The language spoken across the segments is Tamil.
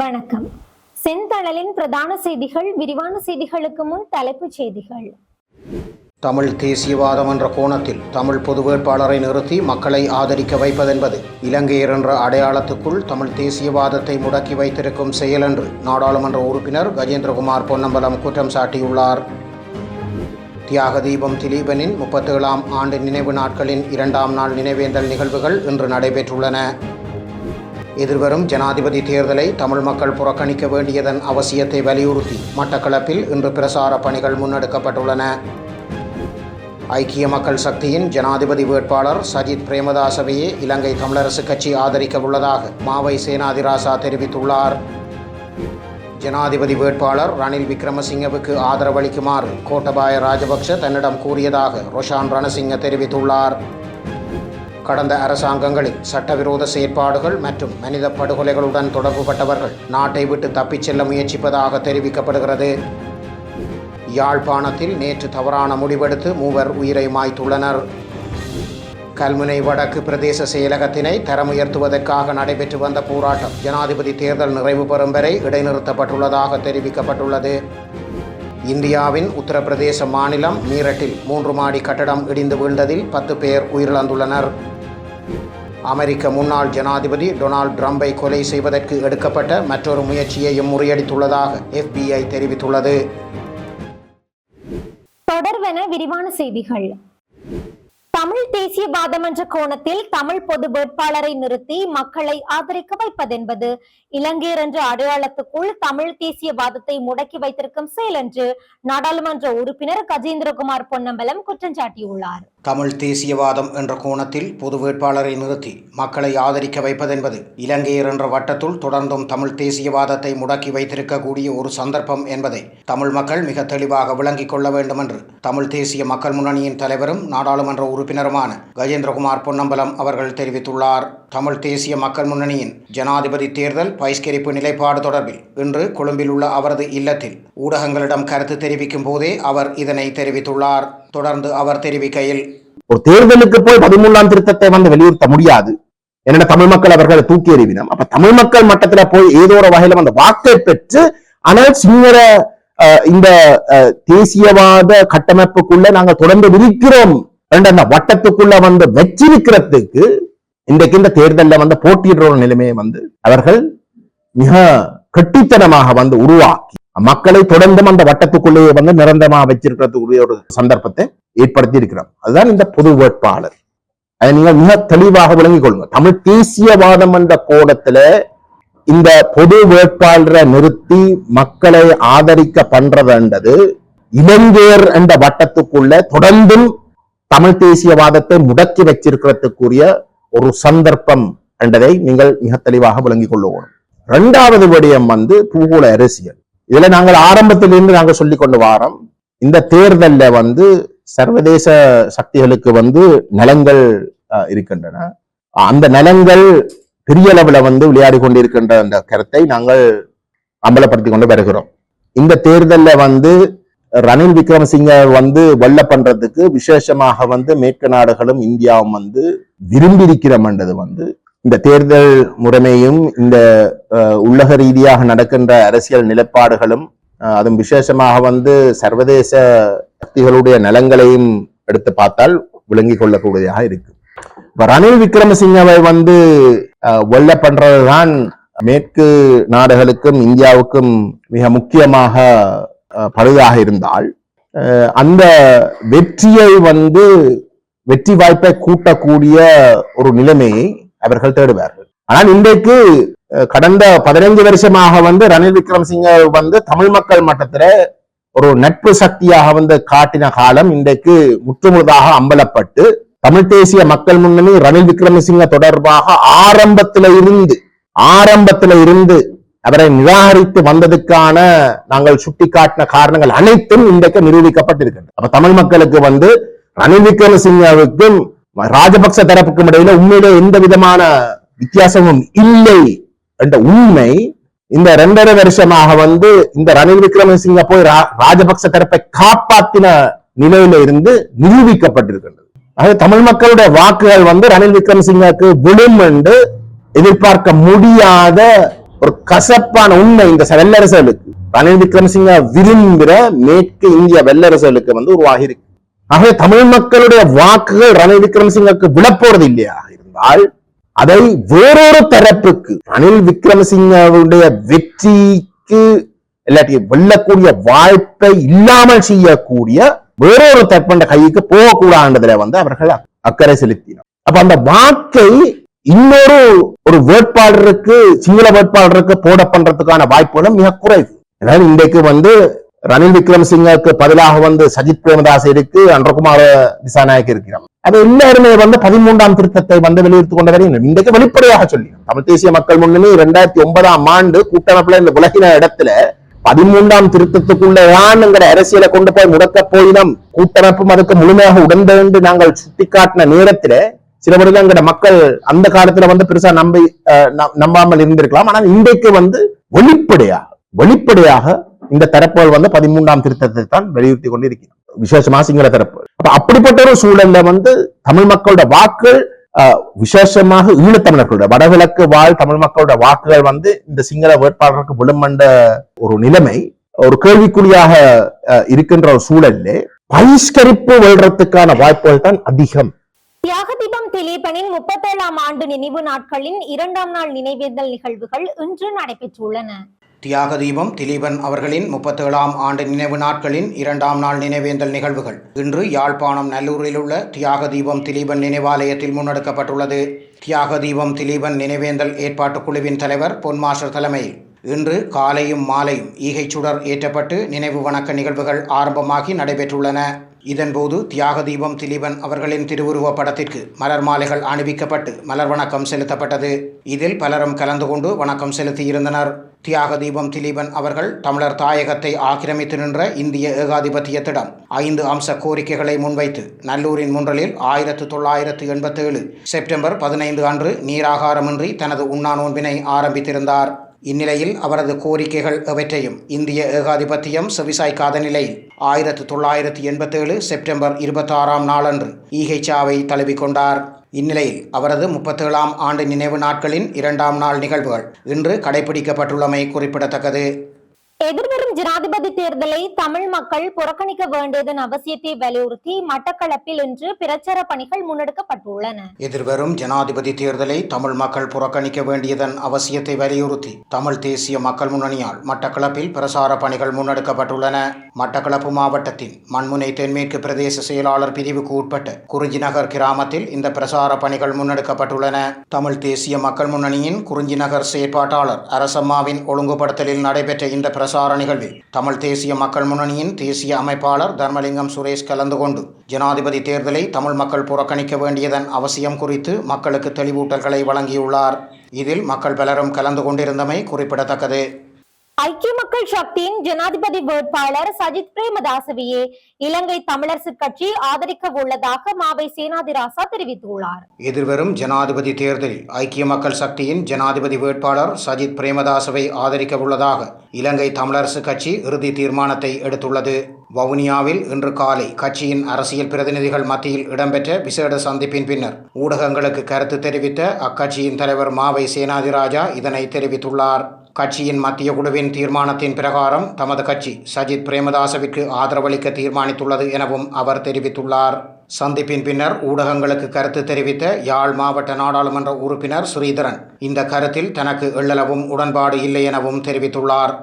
வணக்கம். செந்தழலின் பிரதான செய்திகள் விரிவான செய்திகளுக்கு முன் தலைப்புச் செய்திகள். தமிழ் தேசியவாதம் என்ற கோணத்தில் தமிழ் பொது வேட்பாளரை நிறுத்தி மக்களை ஆதரிக்க வைப்பதென்பது இலங்கையர் என்ற அடையாளத்துக்குள் தமிழ் தேசியவாதத்தை முடக்கி வைத்திருக்கும் செயல் என்று நாடாளுமன்ற உறுப்பினர் கஜேந்திரகுமார் பொன்னம்பலம் குற்றம் சாட்டியுள்ளார். தியாக தீபம் திலீபனின் முப்பத்தேழாம் ஆண்டு நினைவு நாட்களின் இரண்டாம் நாள் நினைவேந்தல் நிகழ்வுகள் இன்று நடைபெற்றுள்ளன. எதிர்வரும் ஜனாதிபதி தேர்தலை தமிழ் மக்கள் புறக்கணிக்க வேண்டியதன் அவசியத்தை வலியுறுத்தி மட்டக்களப்பில் இன்று பிரசார பணிகள் முன்னெடுக்கப்பட்டுள்ளன. ஐக்கிய மக்கள் சக்தியின் ஜனாதிபதி வேட்பாளர் சஜித் பிரேமதாசவையே இலங்கை தமிழரசு கட்சி ஆதரிக்க உள்ளதாக மாவை சேனாதிராசா தெரிவித்துள்ளார். ஜனாதிபதி வேட்பாளர் ரணில் விக்ரமசிங்கவுக்கு ஆதரவளிக்குமாறு கோட்டபாய ராஜபக்ஷ தன்னிடம் கூறியதாக ரொஷான் ரணசிங்க தெரிவித்துள்ளார். கடந்த அரசாங்கங்களில் சட்டவிரோத செயற்பாடுகள் மற்றும் மனித படுகொலைகளுடன் தொடர்புபட்டவர்கள் நாட்டை விட்டு தப்பிச் செல்ல முயற்சிப்பதாக தெரிவிக்கப்படுகிறது. யாழ்ப்பாணத்தில் நேற்று தவறான முடிவெடுத்து மூவர் உயிரை மாய்த்துள்ளனர். கல்முனை வடக்கு பிரதேச செயலகத்தினை தரமுயர்த்துவதற்காக நடைபெற்று வந்த போராட்டம் ஜனாதிபதி தேர்தல் நிறைவு பெறும் வரை இடைநிறுத்தப்பட்டுள்ளதாக தெரிவிக்கப்பட்டுள்ளது. இந்தியாவின் உத்தரப்பிரதேச மாநிலம் மீரட்டில் மூன்று மாடி கட்டடம் இடிந்து வீழ்ந்ததில் பத்து பேர் உயிரிழந்துள்ளனர். அமெரிக்க முன்னாள் ஜனாதிபதி டொனால்ட் ட்ரம்பை கொலை செய்வதற்கு எடுக்கப்பட்ட மற்றொரு முயற்சியையும் முறியடித்துள்ளதாக எஃபிஐ தெரிவித்துள்ளது. தொடர்வென விரிவான செய்திகள். தமிழ் தேசியவாதம் என்ற கோணத்தில் தமிழ் பொது வேட்பாளரை நிறுத்தி மக்களை ஆதரிக்க வைப்பதென்பது. இலங்கையர் என்ற அடையாளத்துக்குள் தமிழ் தேசியவாதத்தை முடக்கி வைத்திருக்கும் செயல் என்று நாடாளுமன்ற உறுப்பினர் கஜேந்திரகுமார் பொன்னம்பலம் குற்றம் சாட்டியுள்ளார். தமிழ் தேசியவாதம் என்ற கோணத்தில் பொது வேட்பாளரை நிறுத்தி மக்களை ஆதரிக்க வைப்பதென்பது. இலங்கையர் என்ற வட்டத்துள் தொடர்ந்தும் தமிழ் தேசியவாதத்தை முடக்கி வைத்திருக்கக்கூடிய ஒரு சந்தர்ப்பம் என்பதை தமிழ் மக்கள் மிக தெளிவாக விளங்கிக் கொள்ள வேண்டும் என்று தமிழ் தேசிய மக்கள் முன்னணியின் தலைவரும் நாடாளுமன்ற உறுப்பினர் உறுப்பினருமான கஜேந்திரகுமார் பொன்னம்பலம் அவர்கள் தெரிவித்துள்ளார். தமிழ் தேசிய மக்கள் முன்னணியின் ஜனாதிபதி தேர்தல் பயிஷ்கரிப்பு நிலைப்பாடு தொடர்பில் இன்று கொழும்பில் உள்ள அவரது இல்லத்தில் ஊடகங்களிடம் கருத்து தெரிவிக்கும் போதே அவர் இதனை தெரிவித்துள்ளார். தொடர்ந்து அவர் தெரிவிக்கையில் ஒரு தேர்தலுக்கு போய் பதிமூன்றாம் திருத்தத்தை வந்து வலியுறுத்த முடியாது. என்னென்ன தமிழ் மக்கள் அவர்களை தூக்கி எறிவினம். அப்ப தமிழ் மக்கள் மட்டத்துல போய் ஏதோ ஒரு வகையில அந்த வாக்கை பெற்று ஆனால் சிங்கள இந்த தேசியவாத கட்டமைப்புக்குள்ள நாங்க தொடர்ந்து இருக்கிறோம். என்ற அந்த வட்டத்துக்குள்ள வந்து வச்சிருக்கிறதுக்கு இன்றைக்கு இந்த தேர்தலில் வந்து போட்டியிடுற ஒரு நிலைமையை வந்து அவர்கள் மிக கெட்டித்தனமாக வந்து உருவாக்கி மக்களை தொடர்ந்தும் அந்த வட்டத்துக்குள்ளேயே வந்து நிரந்தரமாக வச்சிருக்கிறதுக்குரிய ஒரு சந்தர்ப்பத்தை ஏற்படுத்தி இருக்கிறோம் அதுதான் இந்த பொது வேட்பாளர். அதை நீங்கள் மிக தெளிவாக விளங்கிக் கொள்ளுங்க தமிழ் தேசியவாதம் என்ற கோணத்துல இந்த பொது வேட்பாளரை நிறுத்தி மக்களை ஆதரிக்க பண்றதுன்றது இளைஞர் என்ற வட்டத்துக்குள்ள தொடர்ந்தும் தமிழ் தேசியவாதத்தை முடக்கி வச்சிருக்கிறதுக்குரிய ஒரு சந்தர்ப்பம் என்றதை நீங்கள் மிக தெளிவாக விளங்கிக் கொள்ளுவோம். இரண்டாவது விடயம் வந்து பூகோள அரசியல். இதுல நாங்கள் ஆரம்பத்திலிருந்து நாங்கள் சொல்லிக் கொண்டு வாரோம் இந்த தேர்தல்ல வந்து சர்வதேச சக்திகளுக்கு வந்து நலங்கள் அஹ், இருக்கின்றன. அந்த நலங்கள் பெரிய அளவுல வந்து விளையாடி கொண்டிருக்கின்ற அந்த கருத்தை நாங்கள் அம்பலப்படுத்தி கொண்டு வருகிறோம். இந்த தேர்தல்ல வந்து ரணில் விக்ரமசிங்க வந்து வெள்ள பண்றதுக்கு விசேஷமாக வந்து மேற்கு நாடுகளும் இந்தியாவும் வந்து விரும்பியிருக்கிறமன்றது வந்து இந்த தேர்தல் முறைமையும் இந்த அஹ், உலக ரீதியாக நடக்கின்ற அரசியல் நிலப்பாடுகளும் அதுவும் விசேஷமாக வந்து சர்வதேச சக்திகளுடைய நலங்களையும் எடுத்து பார்த்தால் விளங்கிக் கொள்ளக்கூடியதாக இருக்கு. இப்ப ரணில் விக்ரமசிங்கவை வந்து அஹ், வெல்ல பண்றதுதான் மேற்கு நாடுகளுக்கும் இந்தியாவுக்கும் மிக முக்கியமாக பழுதாக இருந்தால் அந்த வெற்றியை வந்து வெற்றி வாய்ப்பை கூட்டக்கூடிய ஒரு நிலைமையை அவர்கள் தேடுவார்கள். ஆனால் இன்றைக்கு கடந்த பதினைந்து வருஷமாக வந்து ரணில் விக்ரமசிங்க வந்து தமிழ் மக்கள் மட்டத்துல ஒரு நட்பு சக்தியாக வந்து காட்டின காலம் இன்றைக்கு முற்றுமுழுதாக அம்பலப்பட்டு தமிழ் தேசிய மக்கள் முன்னணி ரணில் விக்ரமசிங்க தொடர்பாக ஆரம்பத்தில இருந்து ஆரம்பத்தில இருந்து அவரை நிராகரித்து வந்ததுக்கான நாங்கள் சுட்டிக்காட்டின காரணங்கள் அனைத்தும் இன்றைக்கு நிரூபிக்கப்பட்டிருக்கின்றன. அப்ப தமிழ் மக்களுக்கு வந்து ரணில் விக்ரமசிங்கவுக்கும் ராஜபக்ச தரப்புக்கும் இடையில உண்மையிலே எந்த விதமான வித்தியாசமும் இல்லை என்ற உண்மை இந்த ரெண்டரை வருஷமாக வந்து இந்த ரணில் விக்ரமசிங்க போய் ராஜபக்ச தரப்பை காப்பாத்தின நிலையில இருந்து நிரூபிக்கப்பட்டிருக்கின்றது. அது தமிழ் மக்களுடைய வாக்குகள் வந்து ரணில் விக்ரமசிங்கக்கு விழும் என்று எதிர்பார்க்க முடியாத ஒரு கசப்பான உண்மை இந்த வெள்ளரசர்களுக்கு. ரணில் விக்ரமசிங்க விரும்புகிற மேற்கு இந்திய வெள்ளரசர்களுக்கு வந்து உருவாகி இருக்கு. ஆகவே தமிழ் மக்களுடைய வாக்குகள் ரணில் விக்ரமசிங்கக்கு விழப்போறது இல்லையா? இருந்தால் அதை வேறொரு தரப்புக்கு ரணில் விக்ரமசிங்கவுடைய வெற்றிக்கு இல்லாட்டி வெல்லக்கூடிய வாய்ப்பை இல்லாமல் செய்யக்கூடிய வேறொரு தற்பண்ட கைக்கு போகக்கூடாதுன்றதுல வந்து அவர்கள் அக்கறை செலுத்தினார். அப்ப அந்த வாக்கை இன்னொரு ஒரு வேட்பாளருக்கு சிங்கள வேட்பாளருக்கு போட பண்றதுக்கான வாய்ப்புகளும் மிக குறைவு. அதாவது இன்றைக்கு வந்து ரணில் விக்ரமசிங்கருக்கு பதிலாக வந்து சஜித் பிரேமதாஸ் இருக்கு அன்றகுமார திசாநாயக் இருக்கிறார் அது எல்லாருமே வந்து பதிமூன்றாம் திருத்தத்தை வந்து வெளியிட்டுக் கொண்ட வரையும் இன்றைக்கு வெளிப்படையாக சொல்லி தமிழ் தேசிய மக்கள் முன்னணி இரண்டாயிரத்தி ஒன்பதாம் ஆண்டு கூட்டமைப்புல இந்த உலகின இடத்துல பதிமூன்றாம் திருத்தத்துக்குள்ள அரசியலை கொண்டு போய் முடக்க போயினம். கூட்டமைப்பும் அதுக்கு முழுமையாக உடந்து நாங்கள் சுட்டிக்காட்டின நேரத்துல சில முறையில் எங்கட மக்கள் அந்த காலத்துல வந்து பெருசா நம்பி நம்பாமல் இருந்திருக்கலாம். ஆனால் இன்றைக்கு வந்து வெளிப்படையாக வெளிப்படையாக இந்த தரப்புகள் வந்து பதிமூன்றாம் திருத்தத்தை தான் வலியுறுத்தி கொண்டிருக்கிறார் விசேஷமா சிங்கள தரப்பு. அப்ப அப்படிப்பட்ட ஒரு சூழல்ல வந்து தமிழ் மக்களோட வாக்குகள் விசேஷமாக ஈழத்தமிழர்களோட வடகிழக்கு வாழ் தமிழ் மக்களோட வாக்குகள் வந்து இந்த சிங்கள வேட்பாளருக்கு விழுமண்ட ஒரு நிலைமை ஒரு கேள்விக்குறியாக அஹ், இருக்கின்ற ஒரு சூழல்ல பகிஷ்கரிப்பு வெல்றதுக்கான வாய்ப்புகள் தான் அதிகம். தியாகதீபம் திலீபனின் முப்பத்தேழாம் ஆண்டு நினைவு நாட்களின் இரண்டாம் நாள் நினைவேந்தல் நிகழ்வுகள் இன்று நடைபெற்றுள்ளன. தியாகதீபம் திலீபன் அவர்களின் முப்பத்தேழாம் ஆண்டு நினைவு நாட்களின் இரண்டாம் நாள் நினைவேந்தல் நிகழ்வுகள். இன்று யாழ்ப்பாணம் நல்லூரில் உள்ள தியாகதீபம் திலீபன் நினைவாலயத்தில் முன்னெடுக்கப்பட்டுள்ளது. தியாகதீபம் திலீபன் நினைவேந்தல் ஏற்பாட்டுக் குழுவின் தலைவர் பொன்மாஸ்டர் தலைமையில் இன்று காலையும் மாலையும் ஈகைச்சுடர் ஏற்றப்பட்டு நினைவு வணக்க நிகழ்வுகள் ஆரம்பமாகி நடைபெற்றுள்ளன. இதன்போது தியாகதீபம் திலீபன் அவர்களின் திருவுருவப் படத்திற்கு மலர் மாலைகள் அணிவிக்கப்பட்டு மலர் வணக்கம் செலுத்தப்பட்டது. இதில் பலரும் கலந்து கொண்டு வணக்கம் செலுத்தியிருந்தனர். தியாகதீபம் திலீபன் அவர்கள் தமிழர் தாயகத்தை ஆக்கிரமித்து நின்ற இந்திய ஏகாதிபத்தியத்திடம் ஐந்து அம்ச கோரிக்கைகளை முன்வைத்து நல்லூரின் முன்றலில் ஆயிரத்து தொள்ளாயிரத்து எண்பத்தேழு செப்டம்பர் பதினைந்து அன்று நீராகாரமின்றி தனது உண்ணா நோன்பினை ஆரம்பித்திருந்தார். இந்நிலையில் அவரது கோரிக்கைகள் எவற்றையும் இந்திய ஏகாதிபத்தியம் செவிசாய்க்காத நிலையில் ஆயிரத்து தொள்ளாயிரத்து எண்பத்தேழு செப்டம்பர் இருபத்தாறாம் நாளன்று ஈகைச்சாவை தழுவிக்கொண்டார். இந்நிலையில் அவரது முப்பத்தேழாம் ஆண்டு நினைவு நாட்களின் இரண்டாம் நாள் நிகழ்வுகள் இன்று கடைபிடிக்கப்பட்டுள்ளமை குறிப்பிடத்தக்கது. எதிர்வரும் ஜனாதிபதி தேர்தலை தமிழ் மக்கள் புறக்கணிக்க வேண்டியதன் அவசியத்தை வலியுறுத்தி மட்டக்களப்பில் இன்று பிரச்சார பணிகள் முன்னெடுக்கப்பட்டுள்ளன. எதிர்வரும் ஜனாதிபதி தேர்தலை தமிழ் மக்கள் புறக்கணிக்க வேண்டியதன் அவசியத்தை வலியுறுத்தி தமிழ் தேசிய மக்கள் முன்னணியால் மட்டக்களப்பில் பிரசார பணிகள் முன்னெடுக்கப்பட்டுள்ளன. மட்டக்களப்பு மாவட்டத்தின் மண்முனை தென்மேற்கு பிரதேச செயலாளர் பிரிவுக்கு உட்பட்ட குறிஞ்சிநகர் கிராமத்தில் இந்த பிரசார பணிகள் முன்னெடுக்கப்பட்டுள்ளன. தமிழ் தேசிய மக்கள் முன்னணியின் குறிஞ்சிநகர் செயற்பாட்டாளர் அரசம்மாவின் ஒழுங்குபடுத்தலில் நடைபெற்ற இந்த பிரசார நிகழ்வில் தமிழ் தேசிய மக்கள் முன்னணியின் தேசிய அமைப்பாளர் தர்மலிங்கம் சுரேஷ் கலந்து கொண்டு ஜனாதிபதி தேர்தலை தமிழ் மக்கள் புறக்கணிக்க வேண்டியதன் அவசியம் குறித்து மக்களுக்கு தெளிவூட்டல்களை வழங்கியுள்ளார். இதில் மக்கள் பலரும் கலந்து கொண்டிருந்தமை குறிப்பிடத்தக்கது. ஐக்கிய மக்கள் சக்தியின் ஜனாதிபதி வேட்பாளர் சஜித் பிரேமதாசவையே இலங்கை தமிழரசு கட்சி ஆதரிக்க உள்ளதாக மாவை சேனாதிராசா தெரிவித்துள்ளார். எதிர்வரும் ஜனாதிபதி தேர்தலில் ஐக்கிய மக்கள் சக்தியின் ஜனாதிபதி வேட்பாளர் சஜித் பிரேமதாசவை ஆதரிக்க உள்ளதாக இலங்கை தமிழரசு கட்சி இறுதி தீர்மானத்தை எடுத்துள்ளது. வவுனியாவில் இன்று காலை கட்சியின் அரசியல் பிரதிநிதிகள் மத்தியில் இடம்பெற்ற விசேட சந்திப்பின் பின்னர் ஊடகங்களுக்கு கருத்து தெரிவித்த அக்கட்சியின் தலைவர் மாவை சேனாதிராஜா இதனை தெரிவித்துள்ளார். கட்சியின் மத்திய குழுவின் தீர்மானத்தின் பிரகாரம் தமது கட்சி சஜித் பிரேமதாசவிற்கு ஆதரவளிக்க தீர்மானித்துள்ளது எனவும் அவர் தெரிவித்துள்ளார். சந்திப்பின் பின்னர் ஊடகங்களுக்கு கருத்து தெரிவித்த யாழ் மாவட்ட நாடாளுமன்ற உறுப்பினர் ஸ்ரீதரன் இந்த கருத்தில் தனக்கு எள்ளளவும் உடன்பாடு இல்லை எனவும் தெரிவித்துள்ளார்.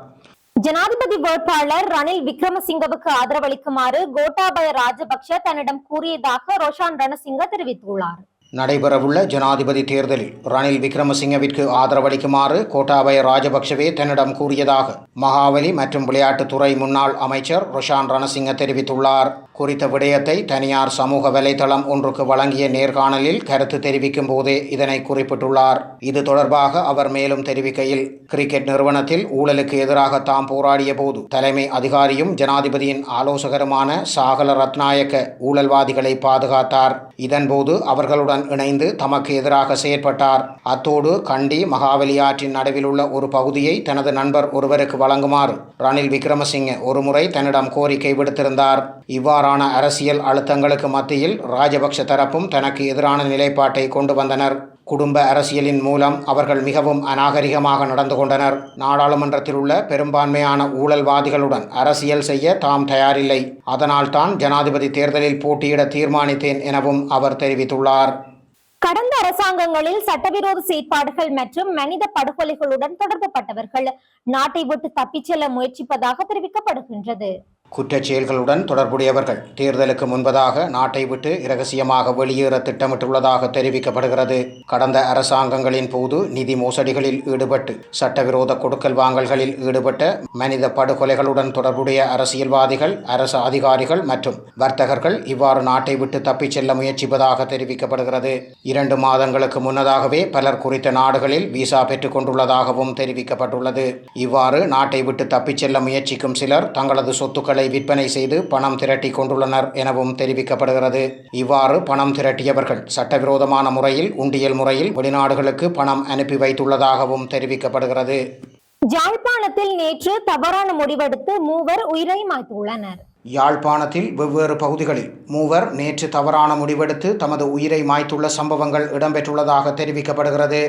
ஜனாதிபதி வேட்பாளர் ரணில் விக்ரமசிங்கவுக்கு ஆதரவளிக்குமாறு கோட்டாபய ராஜபக்ஷ தன்னிடம் கூறியதாக ரோஷான் ரணசிங்க தெரிவித்துள்ளார். நடைபெறவுள்ள ஜனாதிபதி தேர்தலில் ரணில் விக்ரமசிங்கவிற்கு ஆதரவளிக்குமாறு கோட்டாபய ராஜபக்ஷவே தன்னிடம் கூறியதாக மகாவலி மற்றும் விளையாட்டுத்துறை முன்னாள் அமைச்சர் ருஷான் ரணசிங்க தெரிவித்துள்ளார். குறித்த விடயத்தை தனியார் சமூக வலைதளம் ஒன்றுக்கு வழங்கிய நேர்காணலில் கருத்து தெரிவிக்கும் போதே இதனை குறிப்பிட்டுள்ளார். இது தொடர்பாக அவர் மேலும் தெரிவிக்கையில் கிரிக்கெட் நிறுவனத்தில் ஊழலுக்கு எதிராக தாம் போராடிய போது தலைமை அதிகாரியும் ஜனாதிபதியின் ஆலோசகருமான சாகல ரத்நாயக்க ஊழல்வாதிகளை பாதுகாத்தார். இதன்போது அவர்களுடன் இணைந்து தமக்கு எதிராக செயற்பட்டார். அத்தோடு கண்டி மகாவலி ஆற்றின் நடுவில் உள்ள ஒரு பகுதியை தனது நண்பர் ஒருவருக்கு வழங்குமாறு ரணில் விக்ரமசிங்க ஒருமுறை தன்னிடம் கோரிக்கை விடுத்திருந்தார். இவ்வாறான அரசியல் அழுத்தங்களுக்கு மத்தியில் ராஜபக்ஷ தரப்பும் தனக்கு எதிரான நிலைப்பாட்டை கொண்டு வந்தனர். குடும்ப அரசியலின் மூலம் அவர்கள் மிகவும் அநாகரிகமாக நடந்து கொண்டனர். நாடாளுமன்றத்தில் உள்ள பெரும்பான்மையான ஊழல்வாதிகளுடன் அரசியல் செய்ய தாம் தயாரில்லை. அதனால்தான் ஜனாதிபதி தேர்தலில் போட்டியிட தீர்மானித்தேன் எனவும் அவர் தெரிவித்துள்ளார். கடந்த அரசாங்கங்களில் சட்டவிரோத செயற்பாடுகள் மற்றும் மனித படுகொலைகளுடன் தொடர்புபட்டவர்கள் நாட்டை விட்டு தப்பிச் செல்ல முயற்சிப்பதாக தெரிவிக்கப்படுகின்றது. குற்றச் செயல்களுடன் தொடர்புடையவர்கள். தேர்தலுக்கு முன்பதாக நாட்டை விட்டு இரகசியமாக வெளியேற திட்டமிட்டுள்ளதாக தெரிவிக்கப்படுகிறது. கடந்த அரசாங்கங்களின் போது நிதி மோசடிகளில் ஈடுபட்டு சட்டவிரோத கொடுக்கல் வாங்கல்களில் ஈடுபட்ட மனித படுகொலைகளுடன் தொடர்புடைய அரசியல்வாதிகள் அரசு அதிகாரிகள் மற்றும் வர்த்தகர்கள் இவ்வாறு நாட்டை விட்டு தப்பிச் செல்ல முயற்சிப்பதாக தெரிவிக்கப்படுகிறது. இரண்டு மாதங்களுக்கு முன்னதாகவே பலர் குறித்த நாடுகளில் விசா பெற்றுக் கொண்டுள்ளதாகவும் தெரிவிக்கப்பட்டுள்ளது. இவ்வாறு நாட்டை விட்டு தப்பிச் செல்ல முயற்சிக்கும் சிலர் தங்களது சொத்துக்களை விற்பனை செய்து பணம் திரட்டி கொண்டுள்ளனர் எனவும் தெரிவிக்கப்படுகிறது. இவ்வாறு பணம் திரட்டியவர்கள் சட்டவிரோதமான முறையில் உண்டியல் முறையில் வெளிநாடுகளுக்கு பணம் அனுப்பி வைத்துள்ளதாகவும் தெரிவிக்கப்படுகிறது. யாழ்ப்பாணத்தில் நேற்று தவறான முடிவெடுத்து மூவர் உயிரை மாய்த்துள்ளனர். யாழ்ப்பாணத்தில் வெவ்வேறு பகுதிகளில் மூவர் நேற்று தவறான முடிவெடுத்து தமது உயிரை மாய்த்துள்ள சம்பவங்கள் இடம்பெற்றுள்ளதாக தெரிவிக்கப்படுகிறது.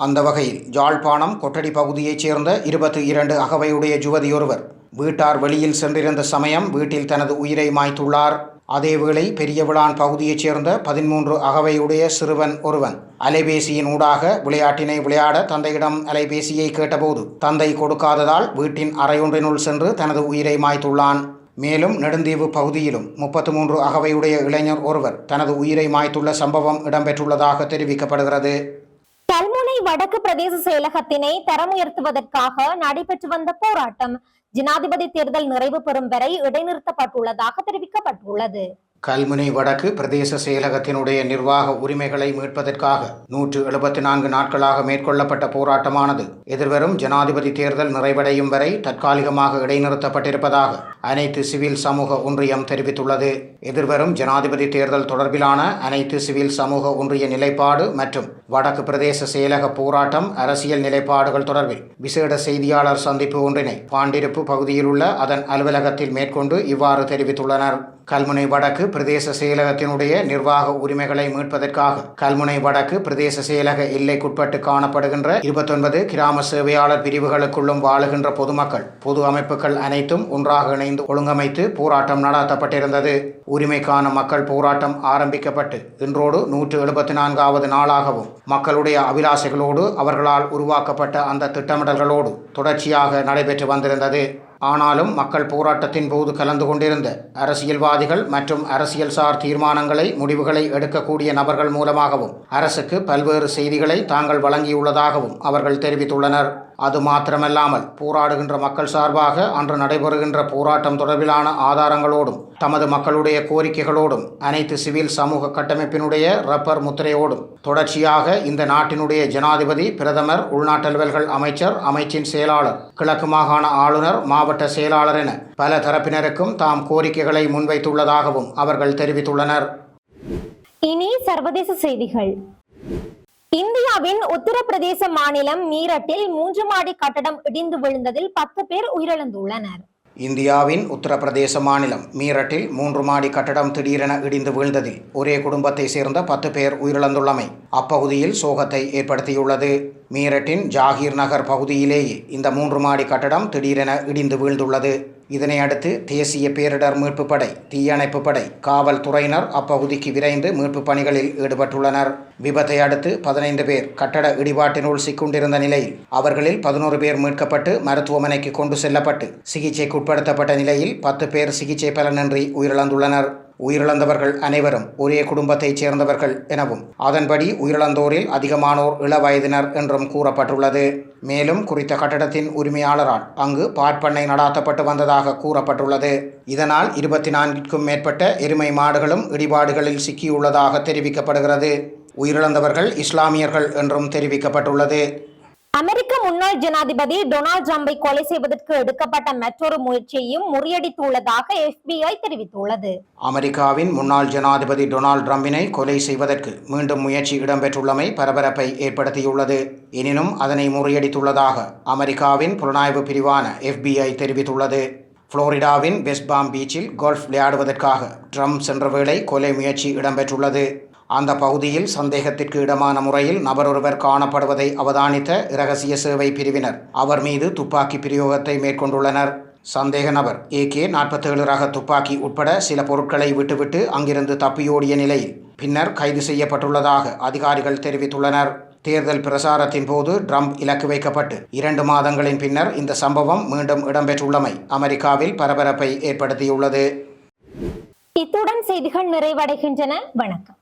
அந்த வகையில் ஜாழ்ப்பாணம் கொட்டடி பகுதியைச் சேர்ந்த இருபத்தி இரண்டு அகவையுடைய ஜுவதியொருவர் வீட்டார் வெளியில் சென்றிருந்த சமயம் வீட்டில் தனது உயிரை மாய்த்துள்ளார். அதேவேளை பெரியவிளான் பகுதியைச் சேர்ந்த பதிமூன்று அகவையுடைய சிறுவன் ஒருவன் அலைபேசியின் ஊடாக விளையாட்டினை விளையாட தந்தையிடம் அலைபேசியை கேட்டபோது தந்தை கொடுக்காததால் வீட்டின் அறையொன்றினுள் சென்று தனது உயிரை மாய்த்துள்ளான். மேலும் நெடுந்தீவு பகுதியிலும் முப்பத்து மூன்று அகவையுடைய இளைஞர் ஒருவர் தனது உயிரை மாய்த்துள்ள சம்பவம் இடம்பெற்றுள்ளதாக தெரிவிக்கப்படுகிறது. கல்முனை வடக்கு பிரதேச செயலகத்தினை தரம் உயர்த்துவதற்காக நடைபெற்று வந்த போராட்டம் ஜனாதிபதி தேர்தல் நிறைவு பெறும் வரை இடைநிறுத்தப்பட்டுள்ளதாக தெரிவிக்கப்பட்டுள்ளது. கல்முனை வடக்கு பிரதேச செயலகத்தினுடைய நிர்வாக உரிமைகளை மீட்பதற்காக நூற்று எழுபத்தி நான்கு நாட்களாக மேற்கொள்ளப்பட்ட போராட்டமானது எதிர்வரும் ஜனாதிபதி தேர்தல் நிறைவடையும் வரை தற்காலிகமாக இடைநிறுத்தப்பட்டிருப்பதாக அனைத்து சிவில் சமூக ஒன்றியம் தெரிவித்துள்ளது. எதிர்வரும் ஜனாதிபதி தேர்தல் தொடர்பிலான அனைத்து சிவில் சமூக ஒன்றிய நிலைப்பாடு மற்றும் வடக்கு பிரதேச செயலக போராட்டம் அரசியல் நிலைப்பாடுகள் தொடர்பில் விசேட செய்தியாளர் சந்திப்பு ஒன்றினை பாண்டிருப்பு பகுதியில் உள்ள அதன் அலுவலகத்தில் மேற்கொண்டு இவ்வாறு தெரிவித்துள்ளனர். கல்முனை வடக்கு பிரதேச செயலகத்தினுடைய நிர்வாக உரிமைகளை மீட்பதற்காக கல்முனை வடக்கு பிரதேச செயலக எல்லைக்குட்பட்டு காணப்படுகின்ற இருபத்தொன்பது கிராம சேவையாளர் பிரிவுகளுக்குள்ளும் வாழுகின்ற பொதுமக்கள் பொது அமைப்புகள் அனைத்தும் ஒன்றாக இணைந்து ஒழுங்கமைத்து போராட்டம் நடாத்தப்பட்டிருந்தது. உரிமைக்கான மக்கள் போராட்டம் ஆரம்பிக்கப்பட்டு இன்றோடு நூற்று எழுபத்தி நான்காவது நாளாகவும் மக்களுடைய அபிலாசைகளோடு அவர்களால் உருவாக்கப்பட்ட அந்த திட்டமிடல்களோடு தொடர்ச்சியாக நடைபெற்று வந்திருந்தது. ஆனாலும் மக்கள் போராட்டத்தின் போது கலந்து கொண்டிருந்த அரசியல்வாதிகள் மற்றும் அரசியல்சார் தீர்மானங்களை முடிவுகளை எடுக்கக்கூடிய நபர்கள் மூலமாகவும் அரசுக்கு பல்வேறு செய்திகளை தாங்கள் வழங்கியுள்ளதாகவும் அவர்கள் தெரிவித்துள்ளனர். அது மாத்திரமல்லாமல் போராடுகின்ற மக்கள் சார்பாக அன்று நடைபெறுகின்ற போராட்டம் தொடர்பிலான ஆதாரங்களோடும் தமது மக்களுடைய கோரிக்கைகளோடும் அனைத்து சிவில் சமூக கட்டமைப்பினுடைய ரப்பர் முத்திரையோடும் தொடர்ச்சியாக இந்த நாட்டினுடைய ஜனாதிபதி பிரதமர் உள்நாட்டலுவல்கள் அமைச்சர் அமைச்சின் செயலாளர் கிழக்கு மாகாண ஆளுநர் மாவட்ட செயலாளர் என பல தரப்பினருக்கும் தாம் கோரிக்கைகளை முன்வைத்துள்ளதாகவும் அவர்கள் தெரிவித்துள்ளனர். இனி சர்வதேச செய்திகள். இந்தியாவின் உத்தரப்பிரதேச மாநிலம் மீரட்டில் மூன்று மாடி கட்டடம் இடிந்து விழுந்ததில் பத்து பேர் உயிரிழந்துள்ளனர். இந்தியாவின் உத்தரப்பிரதேச மாநிலம் மீரட்டில் மூன்று மாடி கட்டடம் திடீரென இடிந்து வீழ்ந்ததில் ஒரே குடும்பத்தை சேர்ந்த பத்து பேர் உயிரிழந்துள்ளமை அப்பகுதியில் சோகத்தை ஏற்படுத்தியுள்ளது. மீரட்டின் ஜாகீர் நகர் பகுதியிலேயே இந்த மூன்று மாடி கட்டடம் திடீரென இடிந்து வீழ்ந்துள்ளது. இதனை அடுத்து தேசிய பேரிடர் மீட்புப் படை தீயணைப்பு படை காவல்துறையினர் அப்பகுதிக்கு விரைந்து மீட்புப் பணிகளில் ஈடுபட்டுள்ளனர். விபத்தை அடுத்து பதினைந்து பேர் கட்டட இடிபாட்டினுள் சிக்குண்டிருந்த நிலையில் அவர்களில் பதினோரு பேர் மீட்கப்பட்டு மருத்துவமனைக்கு கொண்டு செல்லப்பட்டு சிகிச்சைக்குட்படுத்தப்பட்ட நிலையில் பத்து பேர் சிகிச்சை பலனின்றி உயிரிழந்துள்ளனர். உயிரிழந்தவர்கள் அனைவரும் ஒரே குடும்பத்தைச் சேர்ந்தவர்கள் எனவும் அதன்படி உயிரிழந்தோரில் அதிகமானோர் இளவயதினர் என்றும் கூறப்பட்டுள்ளது. மேலும் குறித்த கட்டடத்தின் உரிமையாளரால் அங்கு பாட்பண்ணை நடாத்தப்பட்டு வந்ததாக கூறப்பட்டுள்ளது. இதனால் இருபத்தி நான்கிற்கும் மேற்பட்ட எருமை மாடுகளும் இடிபாடுகளில் சிக்கியுள்ளதாக தெரிவிக்கப்படுகிறது. உயிரிழந்தவர்கள் இஸ்லாமியர்கள் என்றும் தெரிவிக்கப்பட்டுள்ளது. அமெரிக்க முன்னாள் ஜனாதிபதி டொனால்ட் ட்ரம்பை கொலை செய்வதற்கு எடுக்கப்பட்ட மற்றொரு முயற்சியையும் முறியடித்துள்ளதாக எஃபிஐ தெரிவித்துள்ளது. அமெரிக்காவின் முன்னாள் ஜனாதிபதி டொனால்ட் ட்ரம்பினை கொலை செய்வதற்கு மீண்டும் முயற்சி இடம்பெற்றுள்ளமை பரபரப்பை ஏற்படுத்தியுள்ளது. எனினும் அதனை முறியடித்துள்ளதாக அமெரிக்காவின் புலனாய்வு பிரிவான எஃபிஐ தெரிவித்துள்ளது. புளோரிடாவின் வெஸ்ட்பாம் பீச்சில் கோல்ஃப் விளையாடுவதற்காக ட்ரம்ப் சென்ற வேளை கொலை முயற்சி இடம்பெற்றுள்ளது. அந்த பகுதியில் சந்தேகத்திற்கு இடமான முறையில் நபரொருவர் காணப்படுவதை அவதானித்த இரகசிய சேவை பிரிவினர். அவர் மீது துப்பாக்கி பிரயோகத்தை மேற்கொண்டுள்ளனர். சந்தேக நபர் ஏகே நாற்பத்தேழு ரக துப்பாக்கி உட்பட சில பொருட்களை விட்டுவிட்டு அங்கிருந்து தப்பியோடிய நிலையில் பின்னர் கைது செய்யப்பட்டுள்ளதாக அதிகாரிகள் தெரிவித்துள்ளனர். தேர்தல் பிரசாரத்தின் போது ட்ரம்ப் இலக்கு வைக்கப்பட்டு இரண்டு மாதங்களின் பின்னர் இந்த சம்பவம் மீண்டும் இடம்பெற்றுள்ளமை அமெரிக்காவில் பரபரப்பை ஏற்படுத்தியுள்ளது. இத்துடன் செய்திகள் நிறைவடைகின்றன. வணக்கம்.